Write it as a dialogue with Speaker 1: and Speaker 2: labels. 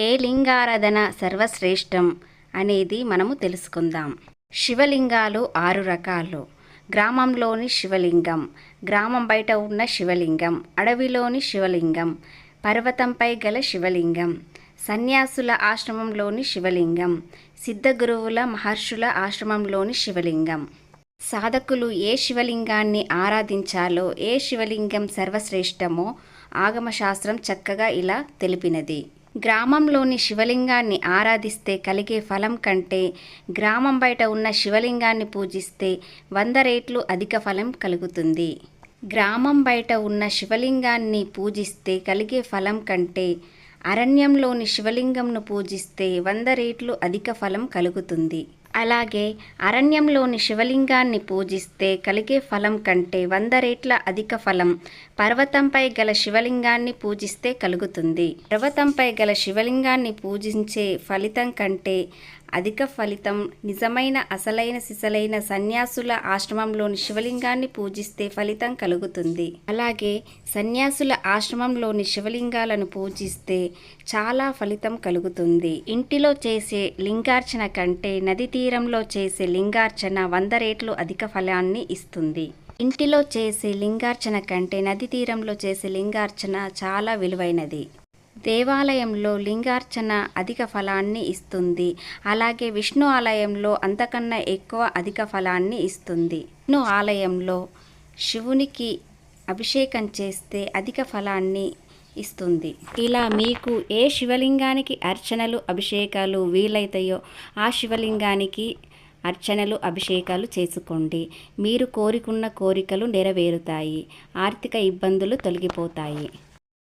Speaker 1: ఏ లింగారాధన సర్వశ్రేష్టం అనేది మనము తెలుసుకుందాం. శివలింగాలు ఆరు రకాలు. గ్రామంలోని శివలింగం గ్రామం బయట ఉన్న శివలింగం అడవిలోని శివలింగం పర్వతంపై గల శివలింగం సన్యాసుల ఆశ్రమంలోని శివలింగం సిద్ధగురువుల మహర్షుల ఆశ్రమంలోని శివలింగం. సాధకులు ఏ శివలింగాన్ని ఆరాధించాలో ఏ శివలింగం సర్వశ్రేష్టమో ఆగమశాస్త్రం చక్కగా ఇలా తెలిపినది. గ్రామంలోని శివలింగాన్ని ఆరాధిస్తే కలిగే ఫలం కంటే గ్రామం బయట ఉన్న శివలింగాన్ని పూజిస్తే వంద రేట్లు అధిక ఫలం కలుగుతుంది. గ్రామం బయట ఉన్న శివలింగాన్ని పూజిస్తే కలిగే ఫలం కంటే అరణ్యంలోని శివలింగంను పూజిస్తే వంద రేట్లు అధిక ఫలం కలుగుతుంది. అలాగే అరణ్యంలోని శివలింగాన్ని పూజిస్తే కలిగే ఫలం కంటే వంద రెట్ల అధిక ఫలం పర్వతంపై గల శివలింగాన్ని పూజిస్తే కలుగుతుంది. పర్వతంపై గల శివలింగాన్ని పూజించే ఫలితం కంటే అధిక ఫలితం నిజమైన అసలైన సిసలైన సన్యాసుల ఆశ్రమంలోని శివలింగాన్ని పూజిస్తే ఫలితం కలుగుతుంది. అలాగే సన్యాసుల ఆశ్రమంలోని శివలింగాలను పూజిస్తే చాలా ఫలితం కలుగుతుంది. ఇంటిలో చేసే లింగార్చన కంటే నది తీరంలో చేసే లింగార్చన వంద రేట్లు అధిక ఫలాన్ని ఇస్తుంది. ఇంటిలో చేసే లింగార్చన కంటే నది తీరంలో చేసే లింగార్చన చాలా విలువైనది. దేవాలయంలో లింగార్చన అధిక ఫలాన్ని ఇస్తుంది. అలాగే విష్ణు ఆలయంలో అంతకన్నా ఎక్కువ అధిక ఫలాన్ని ఇస్తుంది. విష్ణు ఆలయంలో శివునికి అభిషేకం చేస్తే అధిక ఫలాన్ని ఇస్తుంది. ఇలా మీకు ఏ శివలింగానికి అర్చనలు అభిషేకాలు వీలైతాయో ఆ శివలింగానికి అర్చనలు అభిషేకాలు చేసుకోండి. మీరు కోరుకున్న కోరికలు నెరవేరుతాయి. ఆర్థిక ఇబ్బందులు తొలగిపోతాయి.